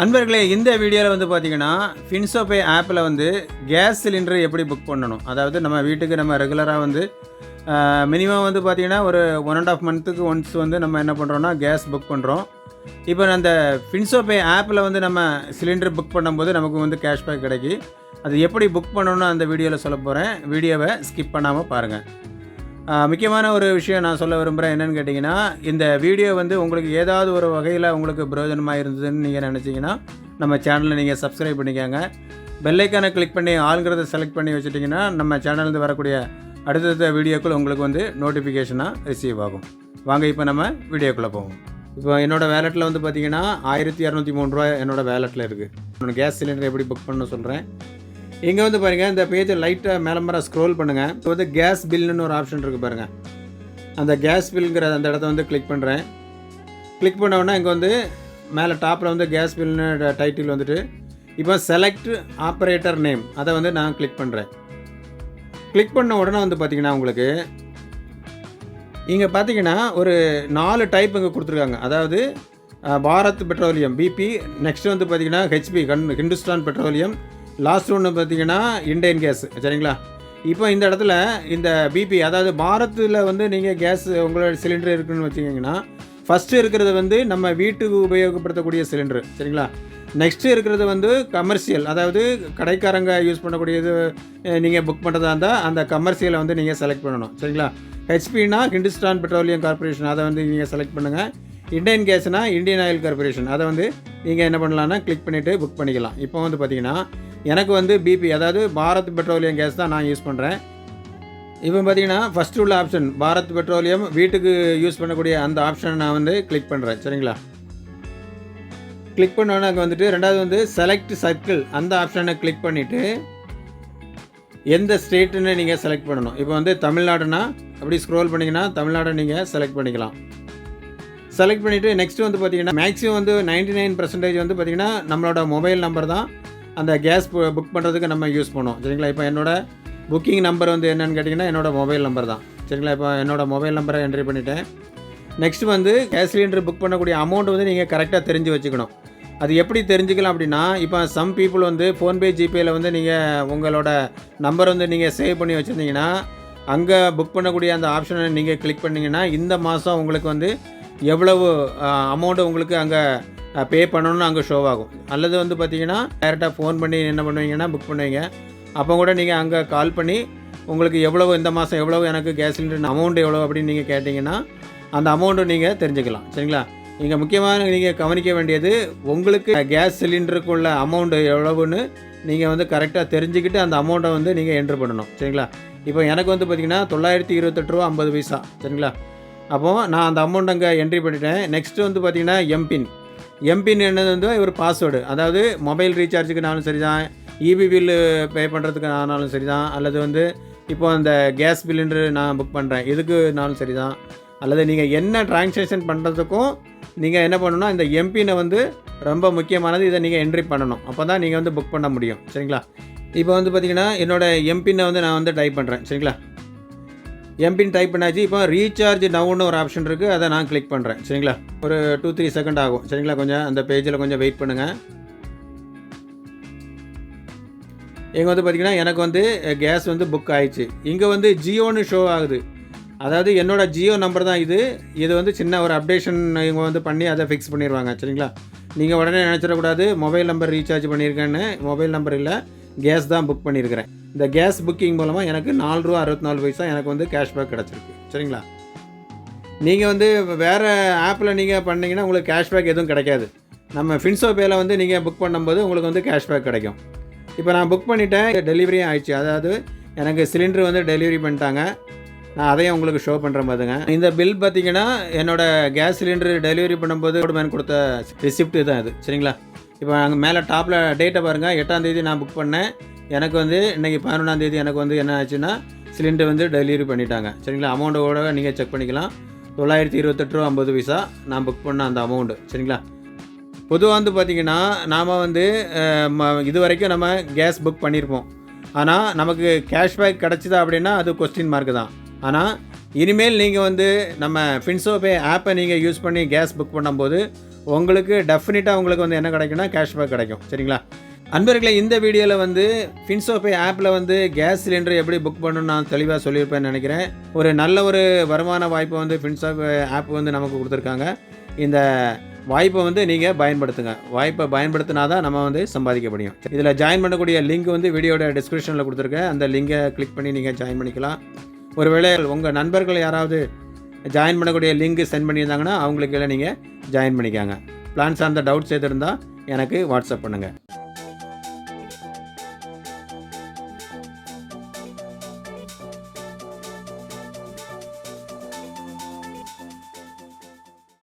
அன்பர்களே இந்த வீடியோவில் வந்து பார்த்தீங்கன்னா ஃபின்சோபே ஆப்பில் வந்து கேஸ் சிலிண்டர் எப்படி புக் பண்ணணும்? அதாவது நம்ம வீட்டுக்கு நம்ம ரெகுலராக வந்து மினிமம் வந்து பார்த்திங்கன்னா ஒரு ஒன் அண்ட் ஆஃப் மந்த்துக்கு ஒன்ஸ் வந்து நம்ம என்ன பண்ணுறோன்னா கேஸ் புக் பண்ணுறோம் இப்போ அந்த ஃபின்சோபே ஆப்பில் வந்து நம்ம சிலிண்டர் புக் பண்ணும்போது நமக்கு வந்து கேஷ்பேக் கிடைக்கி அது எப்படி புக் பண்ணணும்னு அந்த வீடியோவில் சொல்ல போகிறேன் வீடியோவை ஸ்கிப் பண்ணாமல் பாருங்கள் முக்கியமான ஒரு விஷயம் நான் சொல்ல விரும்புகிறேன் என்னென்னு கேட்டிங்கன்னா இந்த வீடியோ வந்து உங்களுக்கு ஏதாவது ஒரு வகையில் உங்களுக்கு பிரயோஜனமாக இருந்ததுன்னு நீங்கள் நினச்சிங்கன்னா நம்ம சேனலை நீங்கள் சப்ஸ்கிரைப் பண்ணிக்கோங்க. பெல்லைக்கானை கிளிக் பண்ணி ஆளுங்கிறத செலக்ட் பண்ணி வச்சுட்டிங்கன்னா நம்ம சேனல்லேருந்து வரக்கூடிய அடுத்தடுத்த வீடியோக்கள் உங்களுக்கு வந்து நோட்டிஃபிகேஷனாக ரிசீவ் ஆகும். வாங்க இப்போ நம்ம வீடியோக்குள்ளே போவோம். இப்போ என்னோடய வேலெட்டில் வந்து பார்த்தீங்கன்னா ஆயிரத்தி இரநூத்தி மூணு ரூபா என்னோடய வேலெட்டில் இருக்குது கேஸ் சிலிண்டர் எப்படி புக் பண்ண சொல்கிறேன் இங்கே வந்து பாருங்கள் இந்த பேஜை லைட்டாக மேலே மரம் ஸ்க்ரோல் பண்ணுங்கள் இப்போ வந்து கேஸ் பில்லுன்னு ஒரு ஆப்ஷன் இருக்குது பாருங்கள் அந்த கேஸ் பில்ங்கிற அந்த இடத்த வந்து கிளிக் பண்ணுறேன் கிளிக் பண்ண உடனே இங்கே வந்து மேலே டாப்பில் வந்து கேஸ் பில்னு டைட்டில் வந்துட்டு இப்போ செலக்ட் ஆப்ரேட்டர் நேம் அதை வந்து நான் கிளிக் பண்ணுறேன் கிளிக் பண்ண உடனே வந்து பார்த்திங்கன்னா உங்களுக்கு இங்கே பார்த்தீங்கன்னா ஒரு நாலு டைப் இங்கே கொடுத்துருக்காங்க. அதாவது பாரத் பெட்ரோலியம் பிபி நெக்ஸ்ட் வந்து பார்த்தீங்கன்னா ஹெச்பி கண் ஹிந்துஸ்தான் பெட்ரோலியம் லாஸ்ட் ஒன்று பார்த்தீங்கன்னா இண்டேன் கேஸ் சரிங்களா? இப்போ இந்த இடத்துல இந்த பிபி அதாவது பாரத்தில் வந்து நீங்கள் கேஸ் உங்களோட சிலிண்டர் இருக்குன்னு வச்சுக்கிங்கன்னா ஃபஸ்ட்டு இருக்கிறது வந்து நம்ம வீட்டுக்கு உபயோகப்படுத்தக்கூடிய சிலிண்டர் சரிங்களா? நெக்ஸ்ட்டு இருக்கிறது வந்து கமர்ஷியல் அதாவது கடைக்காரங்க யூஸ் பண்ணக்கூடியது நீங்கள் புக் பண்ணுறதா இருந்தால் அந்த கமர்ஷியலை வந்து நீங்கள் செலக்ட் பண்ணணும் சரிங்களா? ஹெச்பினா ஹிந்துஸ்தான் பெட்ரோலியம் கார்பரேஷன் அதை வந்து நீங்கள் செலக்ட் பண்ணுங்கள் இண்டியன் கேஸ்னால் இந்தியன் ஆயில் கார்பரேஷன் அதை வந்து நீங்கள் என்ன பண்ணலான்னா கிளிக் பண்ணிவிட்டு புக் பண்ணிக்கலாம். இப்போ வந்து பார்த்திங்கன்னா எனக்கு வந்து பிபி அதாவது பாரத் பெட்ரோலியம் கேஸ் தான் நான் யூஸ் பண்ணுறேன் இப்போ பார்த்தீங்கன்னா ஃபஸ்ட்டு உள்ள ஆப்ஷன் பாரத் பெட்ரோலியம் வீட்டுக்கு யூஸ் பண்ணக்கூடிய அந்த ஆப்ஷனை நான் வந்து கிளிக் பண்ணுறேன் சரிங்களா? கிளிக் பண்ணோன்னே வந்துட்டு ரெண்டாவது வந்து செலக்ட் சர்க்கிள் அந்த ஆப்ஷனை கிளிக் பண்ணிவிட்டு எந்த ஸ்டேட்டுன்னு நீங்கள் செலக்ட் பண்ணணும். இப்போ வந்து தமிழ்நாடுனா அப்படி ஸ்க்ரோல் பண்ணிங்கன்னா தமிழ்நாடை நீங்கள் செலக்ட் பண்ணிக்கலாம். செலக்ட் பண்ணிவிட்டு நெக்ஸ்ட்டு வந்து பார்த்தீங்கன்னா மேக்ஸிமம் வந்து 99% நைன் பர்சன்டேஜ் வந்து பார்த்திங்கன்னா நம்மளோட மொபைல் நம்பர் தான். அந்த கேஸ் புக் பண்ணுறதுக்கு நம்ம யூஸ் பண்ணுவோம் சரிங்களா? இப்போ என்னோட புக்கிங் நம்பர் வந்து என்னென்னு கேட்டிங்கன்னா என்னோடய மொபைல் நம்பர் தான். சரிங்களா? இப்போ என்னோடய மொபைல் நம்பரை என்ட்ரி பண்ணிட்டேன். நெக்ஸ்ட் வந்து கேஸ் சிலிண்டர் புக் பண்ணக்கூடிய அமௌண்ட் வந்து நீங்கள் கரெக்டாக தெரிஞ்சு வச்சுக்கணும். அது எப்படி தெரிஞ்சுக்கலாம் அப்படின்னா இப்போ சம் பீப்புள் வந்து ஃபோன்பே ஜிபேயில் வந்து நீங்கள் உங்களோட நம்பர் வந்து நீங்கள் சேவ் பண்ணி வச்சுருந்தீங்கன்னா அங்கே புக் பண்ணக்கூடிய அந்த ஆப்ஷனை நீங்கள் கிளிக் பண்ணிங்கன்னா இந்த மாதம் உங்களுக்கு வந்து எவ்வளவு அமௌண்ட்டு உங்களுக்கு அங்கே பே பண்ணணும்னு அங்கே ஷோ ஆகும். அல்லது வந்து பார்த்தீங்கன்னா டேரெக்டாக ஃபோன் பண்ணி என்ன பண்ணுவீங்கன்னா புக் பண்ணுவீங்க. அப்போ கூட நீங்கள் அங்கே கால் பண்ணி உங்களுக்கு எவ்வளவு இந்த மாதம் எவ்வளவு எனக்கு கேஸ் சிலிண்டர் அமௌண்ட் எவ்வளோ அப்படின்னு நீங்கள் கேட்டிங்கன்னா அந்த அமௌண்ட்டு நீங்கள் தெரிஞ்சுக்கலாம். சரிங்களா? இங்கே முக்கியமாக நீங்கள் கவனிக்க வேண்டியது உங்களுக்கு கேஸ் சிலிண்டருக்குள்ள அமௌண்ட்டு எவ்வளவுன்னு நீங்கள் வந்து கரெக்டாக தெரிஞ்சுக்கிட்டு அந்த அமௌண்ட்டை வந்து நீங்கள் என்ட்ரு பண்ணணும். சரிங்களா? இப்போ எனக்கு வந்து பார்த்திங்கன்னா தொள்ளாயிரத்தி இருபத்தெட்டு ரூபா ஐம்பது பைசா. சரிங்களா? அப்போது நான் அந்த அமௌண்ட் அங்கே என்ட்ரி பண்ணிட்டேன். நெக்ஸ்ட்டு வந்து பார்த்திங்கன்னா எம்பின் எம்பின் என்னது வந்து ஒரு பாஸ்வேர்டு அதாவது மொபைல் ரீசார்ஜுக்குனாலும் சரி தான் இபி பில்லு பே பண்ணுறதுக்கு ஆனாலும் சரி தான் அல்லது வந்து இப்போது அந்த கேஸ் சிலிண்டர் நான் புக் பண்ணுறேன் இதுக்குனாலும் சரி தான் அல்லது நீங்கள் என்ன ட்ரான்ஸாக்ஷன் பண்ணுறதுக்கும் நீங்கள் என்ன பண்ணணும்னா இந்த எம்பினை வந்து ரொம்ப முக்கியமானது இதை நீங்கள் என்ட்ரி பண்ணணும். அப்போ தான் நீங்கள் வந்து புக் பண்ண முடியும். சரிங்களா? இப்போ வந்து பார்த்திங்கன்னா என்னோடய எம்பினை வந்து நான் வந்து டைப் பண்ணுறேன் சரிங்களா? எம்பின் டைப் பண்ணாச்சு. இப்போ ரீசார்ஜ் டவுன்னு ஒரு ஆப்ஷன் இருக்குது அதை நான் கிளிக் பண்ணுறேன் சரிங்களா? ஒரு டூ த்ரீ செகண்ட் ஆகும். சரிங்களா? கொஞ்சம் அந்த பேஜில் கொஞ்சம் வெயிட் பண்ணுங்கள் இங்கே வந்து பார்த்திங்கன்னா எனக்கு வந்து கேஸ் வந்து புக் ஆயிடுச்சு. இங்கே வந்து ஜியோன்னு ஷோ ஆகுது. அதாவது என்னோடய ஜியோ நம்பர் தான் இது. இது வந்து சின்ன ஒரு அப்டேஷன் இவங்க வந்து பண்ணி அதை ஃபிக்ஸ் பண்ணிடுவாங்க சரிங்களா? நீங்கள் உடனே நினச்சிடக்கூடாது. மொபைல் நம்பர் ரீசார்ஜ் பண்ணியிருக்கேன்னு மொபைல் நம்பர் இல்லை. கேஸ் தான் புக் பண்ணியிருக்கிறேன். இந்த கேஸ் புக்கிங் மூலமாக எனக்கு நாலு ரூபா அறுபத்தி நாலு பைசா எனக்கு வந்து கேஷ்பேக் கிடச்சிருக்கு. சரிங்களா? நீங்கள் வந்து வேறு ஆப்பில் நீங்கள் பண்ணிங்கன்னா உங்களுக்கு கேஷ்பேக் எதுவும் கிடைக்காது. நம்ம ஃபின்சோ பேயில் வந்து நீங்கள் புக் பண்ணும்போது உங்களுக்கு வந்து கேஷ்பேக் கிடைக்கும். இப்போ நான் புக் பண்ணிட்டேன் டெலிவரியும் ஆயிடுச்சு. அதாவது எனக்கு சிலிண்டர் வந்து டெலிவரி பண்ணிட்டாங்க. நான் அதையும் உங்களுக்கு ஷோ பண்ணுற பாருங்க. இந்த பில் பார்த்தீங்கன்னா என்னோட கேஸ் சிலிண்டர் டெலிவரி பண்ணும்போது மேன் கொடுத்த ரிசிப்ட் தான் இது. சரிங்களா? இப்போ அங்கே மேலே டாப்பில் டேட்டை பாருங்கள் எட்டாம் தேதி நான் புக் பண்ணேன். எனக்கு வந்து இன்றைக்கி பதினொன்றாம் தேதி எனக்கு வந்து என்ன ஆச்சுன்னா சிலிண்டர் வந்து டெலிவரி பண்ணிட்டாங்க. சரிங்களா? அமௌண்ட்டோட நீங்கள் செக் பண்ணிக்கலாம். தொள்ளாயிரத்தி இருபத்தெட்டு ரூபா ஐம்பது பைசா நான் புக் பண்ண அந்த அமௌண்ட்டு சரிங்களா? பொதுவாக வந்து பார்த்திங்கன்னா நாம் வந்து ம- இது வரைக்கும் நம்ம கேஸ் புக் பண்ணியிருப்போம் ஆனால் நமக்கு கேஷ்பேக் கிடச்சிதா அப்படின்னா அது கொஸ்டின் மார்க் தான். ஆனால் இனிமேல் நீங்கள் வந்து நம்ம ஃபின்சோபே ஆப்பை நீங்கள் யூஸ் பண்ணி கேஸ் புக் பண்ணும்போது உங்களுக்கு டெஃபினட்டாக உங்களுக்கு வந்து என்ன கிடைக்கும்னா கேஷ்பேக் கிடைக்கும். சரிங்களா? அன்பர்களே இந்த வீடியோவில் வந்து ஃபின்சோபே ஆப்பில் வந்து கேஸ் சிலிண்டர் எப்படி புக் பண்ணணும்னு நான் தெளிவாக சொல்லியிருப்பேன்னு நினைக்கிறேன். ஒரு நல்ல ஒரு வருமான வாய்ப்பை வந்து ஃபின்சோபே ஆப் வந்து நமக்கு கொடுத்துருக்காங்க. இந்த வாய்ப்பை வந்து நீங்கள் பயன்படுத்துங்க. வாய்ப்பை பயன்படுத்தினா தான் நம்ம வந்து சம்பாதிக்க முடியும். இதில் ஜாயின் பண்ணக்கூடிய லிங்க் வந்து வீடியோட டிஸ்கிரிப்ஷனில் கொடுத்துருக்கேன். அந்த லிங்கை கிளிக் பண்ணி நீங்கள் ஜாயின் பண்ணிக்கலாம். ஒருவேளை உங்கள் நண்பர்கள் யாராவது ஜாயின் பண்ணக்கூடிய லிங்க் சென்ட் பண்ணியிருந்தாங்கன்னா அவங்களுக்கு இல்லை நீங்கள் ஜாயின் பண்ணிக்காங்க. பிளான் சார்ந்த டவுட்ஸ் எது இருந்தால் எனக்கு வாட்ஸ்அப் பண்ணுங்கள்